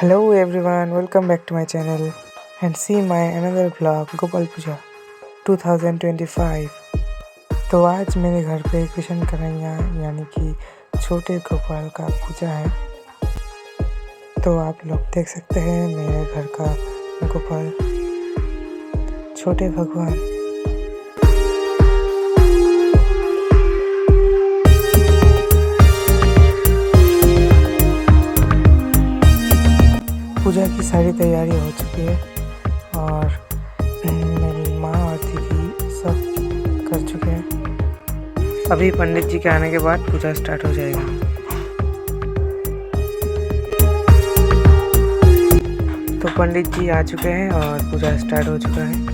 Hello everyone, welcome back to my channel and see my another vlog Gopal Puja 2025 तो आज मेरे घर पे कृष्ण कन्हैया यानी कि छोटे गोपाल का पूजा है। तो आप लोग देख सकते हैं मेरे घर का गोपाल। छोटे भगवान। पूजा की सारी तैयारी हो चुकी है और मेरी माँ और दीदी सब कर चुके हैं। अभी पंडित जी के आने के बाद पूजा स्टार्ट हो जाएगी। तो पंडित जी आ चुके हैं और पूजा स्टार्ट हो चुका है।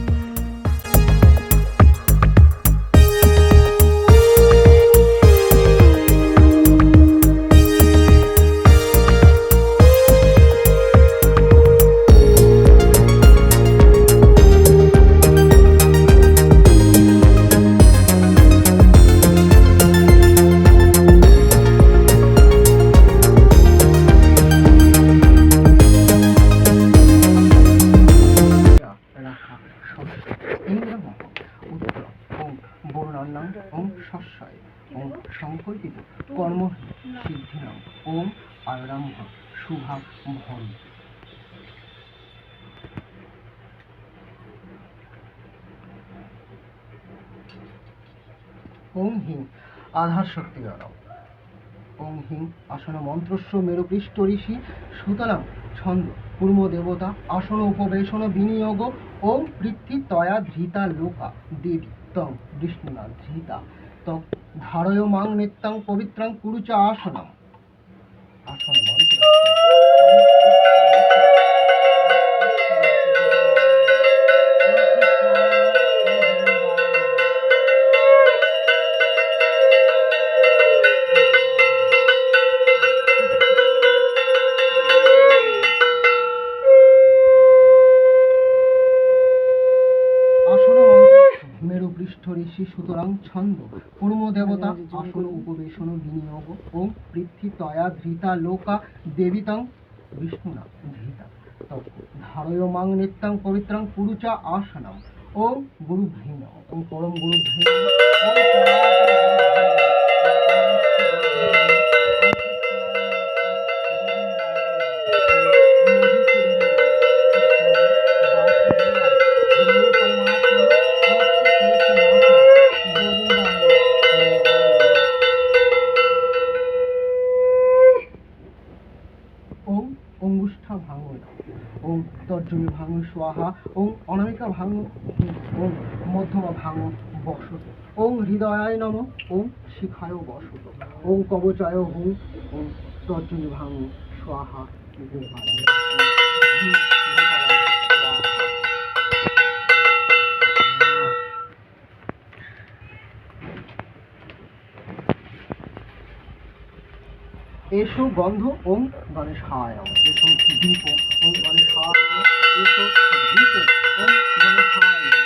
ওম হিং আধার শক্তি গণম ওং হিং আসন মন্ত্রস্ব মেরুপৃষ্ঠ ঋষি সুতরাং ছন্দ পূর্ব দেবতা, আসন উপবেশন, বিনিয়োগ ওং পৃথ্বী তয়া ধৃতা লোকা, দেবী তং বিষ্ণুনা ধৃতা তং ধারয় মাং নিত্যাং পবিত্রাং কুরুচ আসনম। আসন মন্ত্র ঋষি সুতরাং ছন্দ। পূর্ব দেবতা আসন, উপবেশন, বিনিয়োগ ওম পৃথ্বী তয়া, ধৃতা, লোকা, দেবিতাং, বিষ্ণুনা, ধৃতা। তৎ ধারয় মাং নিত্যাং পবিত্রাং পুরুচা আসনম ও গুরু ভীম ওম পরম গুরু ভীম স্বাহা ওম অনামিকা ভাঙন ওম মধ্যমা ভাঙন বসত ওম হৃদয়ায় নম ওম শিখায় বসত ওম কবচায় হুম ওম তর্জনী গোপালায় স্বাহা। এসো গন্ধ ওম গণেশায় নমঃ। এসো দীপ ওম গণেশায় নমঃ। এসো দীপ ওম গণেশায় নমঃ। গীতা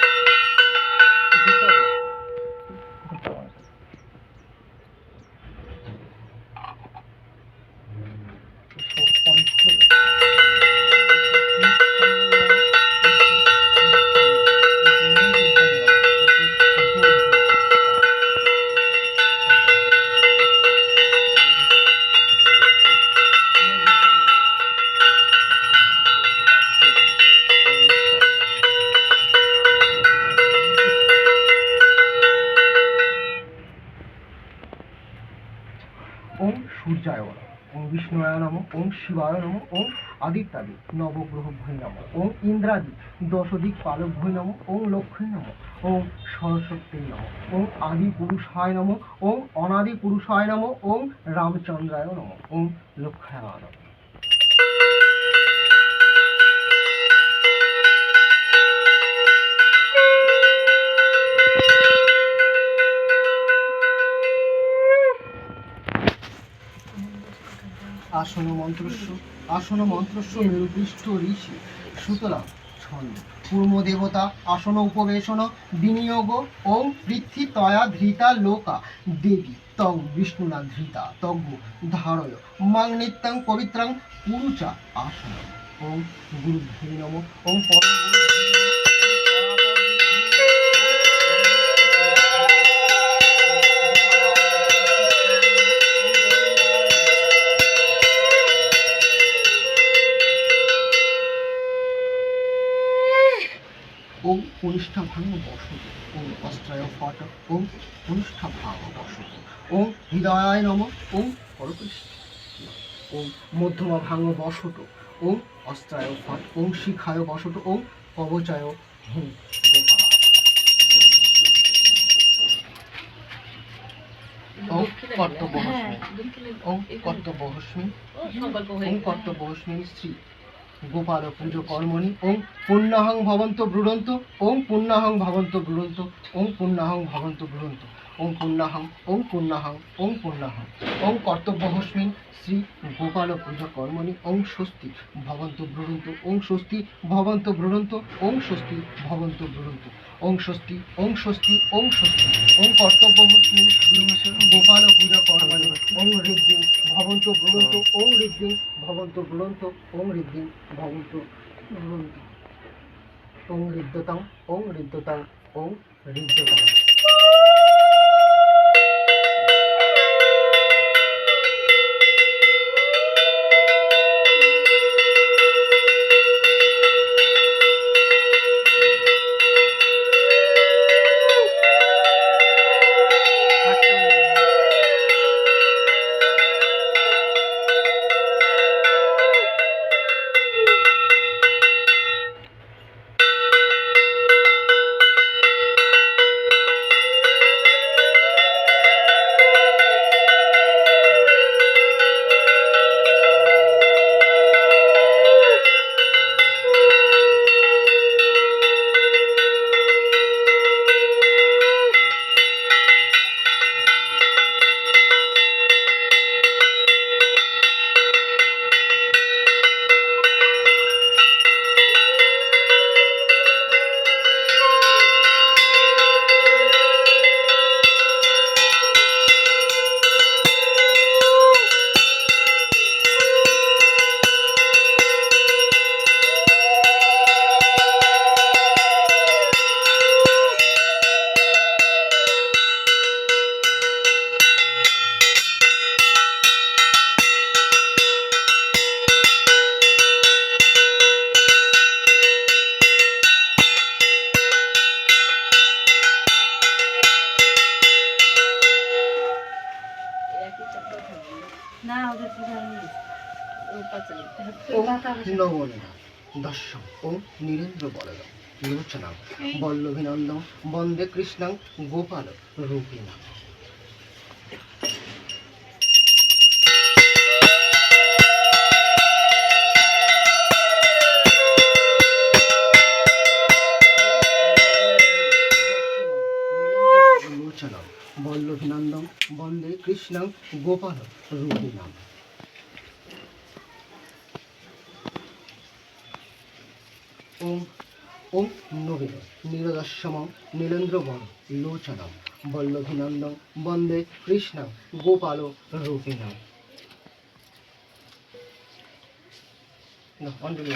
শিবায় নম ওম আদিত্যাদি নবগ্রহ ভৈ নম ওম ইন্দ্রাদি দশদিক পালক ভৈ নম ওম লক্ষ্মী নম ওম সরস্বতী নম ওম আদি পুরুষায় নম। ওম অনাদি পুরুষায় নম। ওম রামচন্দ্রায় নম। ওম লক্ষ্মায় নম। আসন মন্ত্রস্য আসন মন্ত্রস্য মেরুপৃষ্ঠ ঋষি। সুতরাং ছন্দ পূর্ম দেবতা, আসন উপবেশন, বিনিয়োগ ওম পৃথ্বী তয়া ধৃতা লোকা, দেবী তং বিষ্ণুনা ধৃতা তজ্ঞ ধারয় মাং নিত্যং পবিত্রং পুরুচা আসন ওম গুরুভ্যে নম, ওম পরম ওম কনিষ্ঠা ভাঙ বসত ওম অস্ত্রায় ফট ওম কনিষ্ঠা ভাঙ বসত ওম হৃদয়ায় নম পরকৃষ্ণ ওম মধ্যমা ভাঙ বসত ওম অস্ত্রায় ফট ওম শিখায় বসত ওম কবচায় হুম কর্তব্য ওম কর্তব্য হস্মি কর্তব্য হস্মি শ্রী গোপাল পুজো কর্মণি। ওং পুণ্যাহং ভবন্ত ব্রুড়ন্ত ওং পূর্ণাহং ভবন্ত ব্রুড়ন্ত ওং পুণ্যাহং ভবন্ত ব্রুড়ন্ত ওং পুণ্যাহং ওং পুণ্যাহং ওং পুণ্যাহং। ওং কর্তব্য হস্মিন শ্রী গোপাল পুজো কর্মণি ওং স্বস্তি ভবন্ত ব্রুড়ন্ত ওং স্বস্তি ভবন্ত ব্রুড়ন্ত ওং স্বস্তি ভবন্ত ব্রুড়ন্ত ওং স্বস্তি ওং স্বস্তি ওং স্বস্তি। ওং কর্তব্য হস্মিন গোপাল পুজো কর্মণি ওং ঋদ্ধি ভবন্ত ব্রুড়ন্ত ওং ঋদ্ধি ভবন্ত ব্রুড়ন্ত ওং ঋদ্ধি ভবন্ত ব্রুড়ন্ত ওং ঋদ্ধতাং ওং ঋদ্ধতাং ওং ঋদ্ধতাং ওং নবনীনা দর্শম ওং নীরেন্দ্র বলদম লোচনাম বল্লভিনন্দম বন্দে কৃষ্ণাং গোপাল রূপিণা। লোচনাম বল্লভিনন্দম বন্দে কৃষ্ণাং গোপাল রূপিণাম ওম ওম নবীন নীলদর্শম নীলেন্দ্র বর লোচনম বল্লভিনন্দন বন্দে কৃষ্ণ গোপাল রূপিণম। অঞ্জলি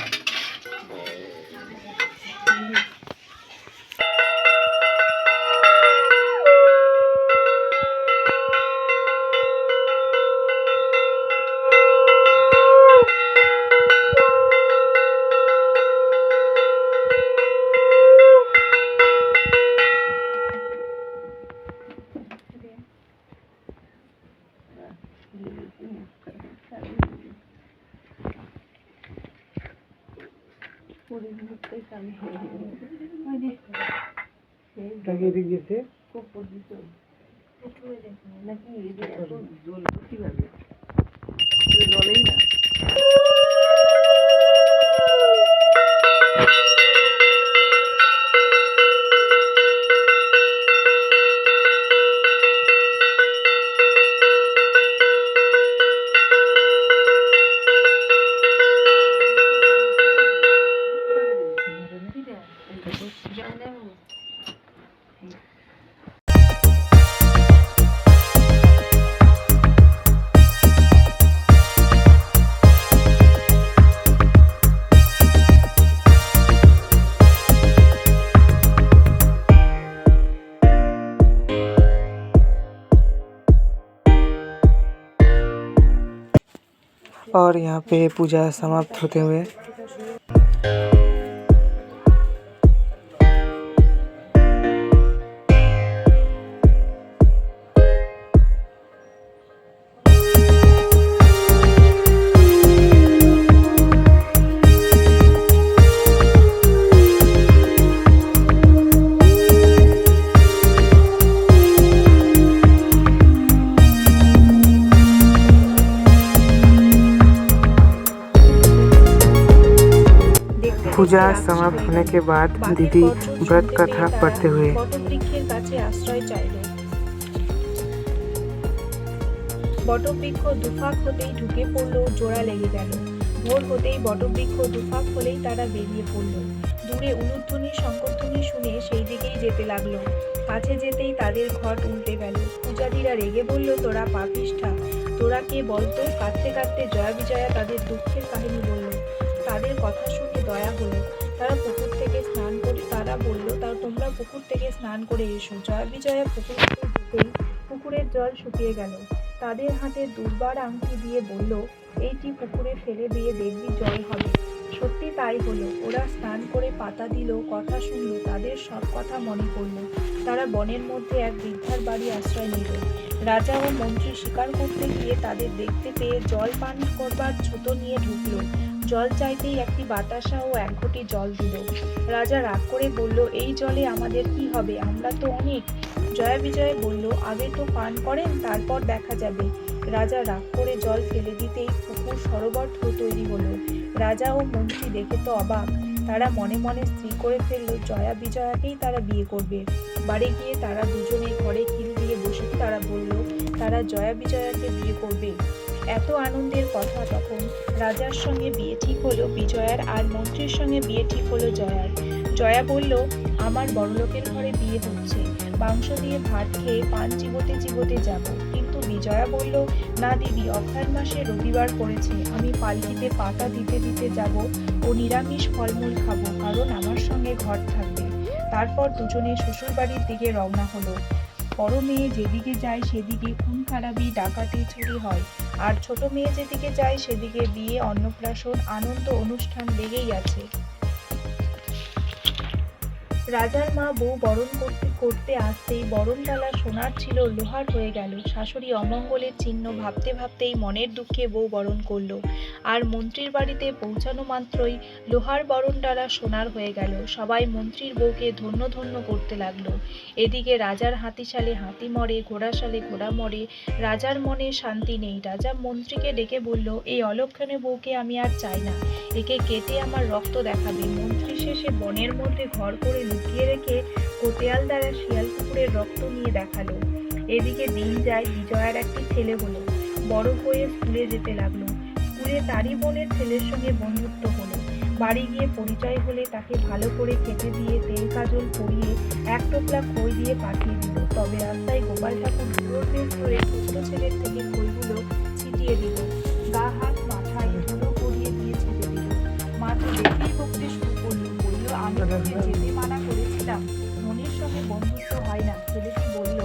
দিতে নাকি জল কীভাবে? জলেই না। और यहाँ पे पूजा समाप्त होते हुए। पूजा দেখতে রাত समाप्त ছেড়ে होने গেল। के बाद বাঘের दीदी গর্জন व्रत শুনতে कथा পেয়ে তারা पढ़ते हुए বটবৃক্ষের কাছে আশ্রয় চাইল বটবৃক্ষ দুফাক হতেই ঢুকে পড়লো জোড়া লেগে গেল ভোর হতেই বটবৃক্ষ দুফাক হলেই তারা বেরিয়ে পড়লো দূরে উলুধ্বনি শঙ্করধ্বনি শুনে সেই দিকেই যেতে লাগলো কাছে যেতেই তাদের ঘট উল্টে গেল পূজারীরা রেগে বলল তোরা পাপিষ্ঠা তোরা কে বলতো কাঁদতে কাঁদতে জয়া বিজয়া তাদের দুঃখের কাহিনী বলল তাদের কথা শুনে দয়া হলো। তারা পুকুর থেকে স্নান করে তারা বলল তারা তোমরা পুকুর থেকে স্নান করে এসো। জয়া বিজয়া পুকুর থেকে পুকুরের জল শুকিয়ে গেল। তাদের হাতে দুর্বার আংটি দিয়ে বলল, এইটি পুকুরে ফেলে দিয়ে দেখবি জল হবে। সত্যি তাই হলো। ওরা স্নান করে পাতা দিল, কথা শুনলো, তাদের সব কথা মনে পড়ল। তারা বনের মধ্যে এক বৃদ্ধার বাড়ি আশ্রয় নিল। রাজা ও মন্ত্রী শিকার করতে গিয়ে তাদের দেখতে পেয়ে জল পান করবার ছুতো নিয়ে ঢুকলো। জল চাইতেই একটি বাতাসা ও এক ঘটি জল দিল। রাজা রাগ করে বলল, এই জলে আমাদের কি হবে? আমরা তো অনেক। জয়া বিজয় বলল, আগে তো পান করেন, তারপর দেখা যাবে। রাজা রাগ করে জল ফেলে দিতেই পুকুর সরোবর তৈরি হলো। রাজা ও মন্ত্রী দেখে তো অবাক। তারা মনে মনে স্থির করে ফেলল, জয়া বিজয়াকেই তারা বিয়ে করবে। বাড়ি গিয়ে তারা দুজনে ঘরে খিল দিয়ে বসে তারা বলল, তারা জয়া বিজয়াকে বিয়ে করবে। এত আনন্দের কথা তখন রাজার সঙ্গে বিয়ে ঠিক হলো বিজয়ার আর মন্ত্রীর সঙ্গে বিয়ে ঠিক হলো জয়ার। জয়া বলল, আমার বড়লোকের ঘরে বিয়ে হচ্ছে। মাংস দিয়ে ভাত খেয়ে পান চিবোতে চিবোতে যাব। কিন্তু বিজয়া বলল, না দিদি, অক্ষয় মাসে রবিবার পড়েছে। আমি পালকিতে পাতা দিতে দিতে যাব ও নিরামিষ ফলমূল খাব, কারণ আমার সঙ্গে ঘর থাকবে। তারপর দুজনে শ্বশুর বাড়ির দিকে রওনা হলো। বড় মেয়ে যেদিকে যায় সেদিকে খুন খারাপি ডাকাতি চুরি হয়। আর ছোট মেয়ে যেদিকে যায় সেদিকে বিয়ে, অন্নপ্রাশন, আনন্দ অনুষ্ঠান লেগেই আছে। রাজার মা বউ বরণ করতে করতে আসতেই বরণডালা সোনার ছিল লোহার হয়ে গেল। শাশুড়ি অমঙ্গলের চিহ্ন ভাবতে ভাবতেই মনের দুঃখে বউ বরণ করল। আর মন্ত্রীর বাড়িতে পৌঁছানো মাত্রই লোহার বরণডালা সোনার হয়ে গেল। সবাই মন্ত্রীর বউকে ধন্য ধন্য করতে লাগল। এদিকে রাজার হাতিশালে হাতি মরে, ঘোড়াশালে ঘোড়া মরে, রাজার মনে শান্তি নেই। রাজা মন্ত্রীকে ডেকে বলল, এই অলক্ষণে বউকে আমি আর চাই না। একে কেটে আমার রক্ত দেখাবে। মন্ত্রী শেষে বনের মধ্যে ঘর করে লুকিয়ে রেখে কোতিয়াল দ্বারা শিয়াল কুকুরের রক্ত নিয়ে দেখাল। এদিকে দিন যায় বিজয়ার একটি ছেলে হলো। বড় হয়ে স্কুলে যেতে লাগল। স্কুলে তারই বোনের ছেলের সঙ্গে বন্ধুত্ব হলো। বাড়ি গিয়ে পরিচয় হলে তাকে ভালো করে খেতে দিয়ে তেল কাজল পরিয়ে এক টোকলা খই দিয়ে পাঠিয়ে দিল। তবে রাস্তায় গোপাল ঠাকুর দূর বের ছোট্ট ছেলের থেকে খইগুলো ছিটিয়ে দিল। যেতে মানা করেছিলাম। মনের সঙ্গে বন্ধুত্ব হয় না। ছেলেটি বলল,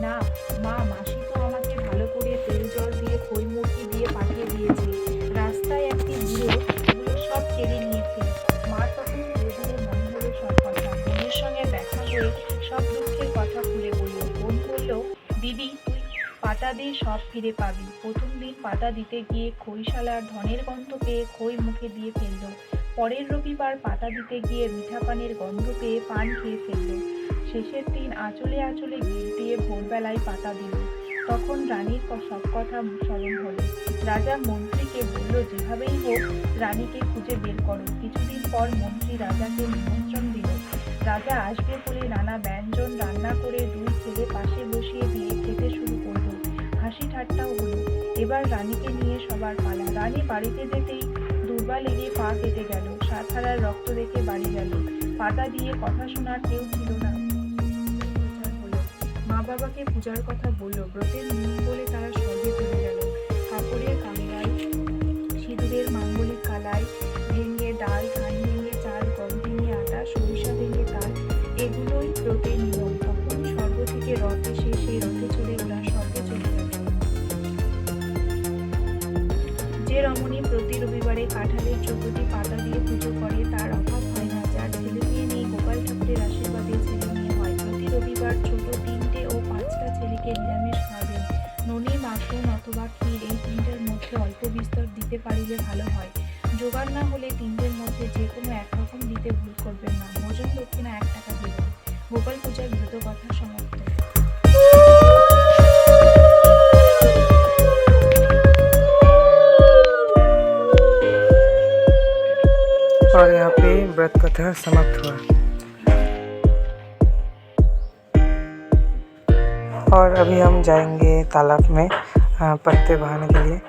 না, মা, মাসি তো আমাকে ভালো করে তেল জল দিয়ে দিয়ে পাঠিয়ে দিয়েছে। রাস্তায় একটি সব কেড়ে নিয়েছে। মা তখন হলো সব কথা। সঙ্গে দেখা হয়ে সব দুঃখের কথা খুলে বলল। বোন বলল, দিদি পাতা দিয়ে সব ফিরে পাবি। প্রথম দিন পাতা দিতে গিয়ে খইশালার ধনের গন্ধ পেয়ে খই মুখে দিয়ে ফেলল। পরের রবিবার পাতা দিতে গিয়ে মিঠা পানের গন্ধ পেয়ে পান খেয়ে ফেলল। শেষের দিন আঁচলে আঁচলে গিট দিয়ে ভোরবেলায় পাতা দিল। তখন রানীর সব কথা স্মরণ হলো। রাজা মন্ত্রীকে বলল, যেভাবেই হোক, রানীকে খুঁজে বের করো। কিছুদিন পর মন্ত্রী রাজাকে নিমন্ত্রণ দিল। রাজা আসবে বলে নানা ব্যঞ্জন রান্না করে দুই ছেলে পাশে বসিয়ে দিয়ে খেতে শুরু করল। হাসি ঠাট্টাও হলো। এবার রানীকে নিয়ে সবার পালা। রানী বাড়িতে যেতেই দুর্বা লেগে পা কেটে গেল। সাতহারার রক্ত দেখে বাড়ি গেল। পাতা দিয়ে কথা শোনার কেউ ছিল না। মা বাবাকে পূজার কথা বলল। ব্রতের নিয়ম বলে তারা স্বর্গে চলে গেল। কাপড়ের কামরায় সিঁদুরের মাঙ্গলিক কালাই ভেঙে ডাল, ধান ভেঙে চাল, গম ভেঙে আটা, সরিষা ভেঙে তাল, এগুলোই ব্রতের নিয়ম। রবিবারে কাঁঠালের পাতা দিয়ে পুজো করে, তার অভাব হয় না। যার ছেলে মেয়ে নেই, গোপাল ঠাকুরের আশীর্বাদে ছেলে মেয়ে হয়। প্রতি রবিবার ছোট তিনটে ও পাঁচটা ছেলেকে নিরামিষ খাওয়াবেন। ননি মাখন অথবা ক্ষীর এই তিনটের মধ্যে অল্প বিস্তর দিতে পারিলে ভালো হয়। জোগাড় না হলে তিনটের মধ্যে যে কোনো একরকম দিতে ভুল করবেন না। ভোজন দক্ষিণা এক টাকা দেবেন। গোপাল পূজার ব্রত কথা সমাপ্ত। और यहाँ पे व्रत कथा समाप्त हुआ। और अभी हम जाएँगे तालाब में पत्ते बहाने के लिए।